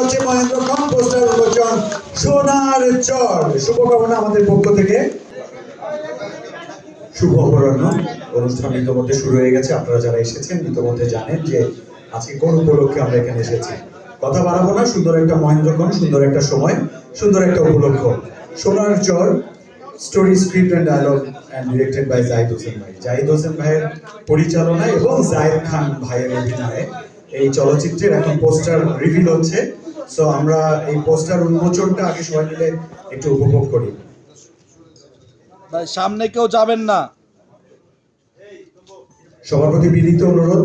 হচ্ছে মহেন্দ্রক্ষণ পোস্টার উন্মোচন সোনার চর। শুভকামনা আমাদের পক্ষ থেকে। শুভ অপরাহ্ন। অনুষ্ঠান ইতিমধ্যে শুরু হয়ে গেছে। আপনারা যারা এসেছেন, ইতিমধ্যে জানেন যে আজকে কোন উপলক্ষে আমরা এখানে এসেছি। কথা বাড়াবো না, সুন্দর একটা মহেন্দ্রক্ষণ সুন্দর একটা সময়, সুন্দর একটা উপলক্ষ। Sonar Char story script and dialogue and directed by Zahid Hossain ভাই। জাহিদ হোসেন ভাইয়ের পরিচালনায় এবং জায়েদ খান ভাইয়ের অভিনয়ে এই চলচ্চিত্রের এখন পোস্টার রিভিল হচ্ছে। সো আমরা এই পোস্টার উন্মোচনটা আগে সবাই মিলে একটু উপভোগ করি। ভাই সামনে কেউ যাবেন না। সবার প্রতি বিনীত অনুরোধ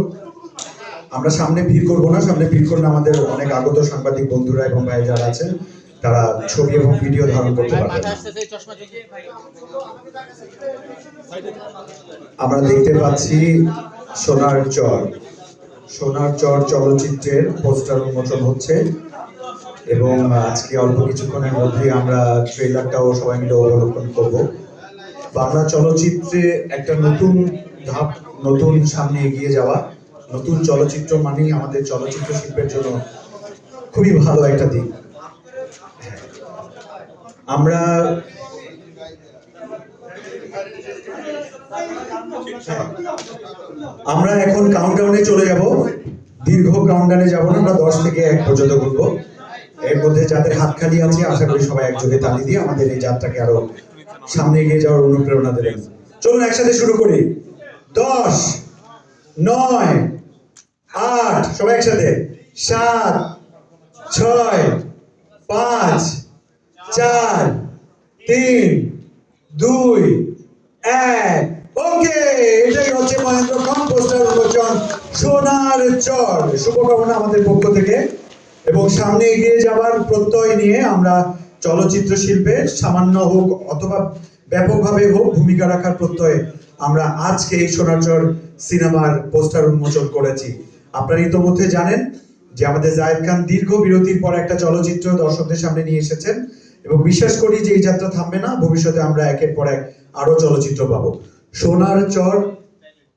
আমরা সামনে ভিড় করব না। সামনে ভিড় করলে আমাদের অনেক আগত সাংবাদিক বন্ধুরা এবং ভাই যারা আছেন তারা ছবি এবং ভিডিও ধারণ করতে পারবেন। না। আমরা দেখতে পাচ্ছি সোনার চর। সোনার চর চলচ্চিত্রের পোস্টার উন্মোচন হচ্ছে। এবং আজকে অল্প কিছুক্ষণের মধ্যে আমরা ট্রেলারটাও সবাই মিলে অবলোকন করব বাংলা চলচ্চিত্রে একটা নতুন ধাপ, নতুন সামনে এগিয়ে যাওয়া, নতুন চলচ্চিত্র মানেই আমাদের চলচ্চিত্র শিল্পের জন্য খুবই ভালো একটা দিক। আমরা। আমরা এখন কাউন্টডাউনে চলে যাব দীর্ঘ কাউন্টডাউনে যাব না, আমরা দশ থেকে এক পর্যন্ত ঘুরবো এর মধ্যে যাদের হাত খালি আছে, আশা করি সবাই একযোগে তালি দিয়ে আমাদের এই যাত্রাকে আরও সামনে এগিয়ে যাওয়ার অনুপ্রেরণা দেবেন। চলুন একসাথে শুরু করি। দশ, নয়, আট, সবাই একসাথে। সাত, ছয়, পাঁচ, চার, তিন, দুই, এক। ওকে এটাই হচ্ছে মহেন্দ্র খান পোস্টার উন্মোচন সোনার চর। শুভকামনা আমাদের পক্ষ থেকে। এবং সামনে এগিয়ে যাওয়ার প্রত্যয় নিয়ে আমরা চলচ্চিত্র শিল্পে সামান্য হোক অথবা ব্যাপকভাবে হোক ভূমিকা রাখার প্রত্যয়ে আমরা আজকে এই সোনারচর সিনেমার পোস্টার উন্মোচন করেছি। আপনারা ইতোমধ্যে জানেন যে আমাদের জায়েদ খান দীর্ঘ বিরতির পর একটা চলচ্চিত্র দর্শকদের সামনে নিয়ে এসেছেন এবং বিশ্বাস করি যে এই যাত্রা থামবে না, ভবিষ্যতে আমরা একের পর এক আরও চলচ্চিত্র পাবো। সোনার চর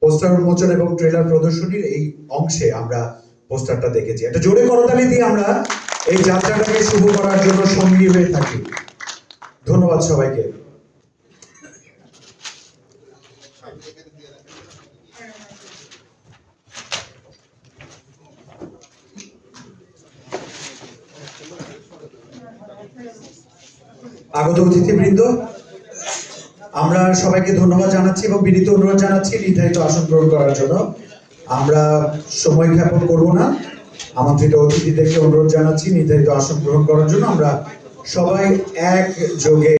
পোস্টার উন্মোচন এবং ট্রেলার প্রদর্শনীর এই অংশে আমরা পোস্টারটা দেখেছি। একটা জোরে করতালি দিয়ে আমরা এই যাত্রাটাকে শুভ করার জন্য সঙ্গী হয়ে থাকি। ধন্যবাদ সবাইকে। আগত অতিথিবৃন্দ, আমরা সবাইকে ধন্যবাদ জানাচ্ছি এবং বিনীত অনুরোধ জানাচ্ছি নির্ধারিত আসন গ্রহণ করার জন্য। আমরা সময় ক্ষেপণ করব না। আমন্ত্রিত অতিথিদেরকে অনুরোধ জানাচ্ছি, নির্ধারিত আসন গ্রহণ করার জন্য আমরা সবাই এক যোগে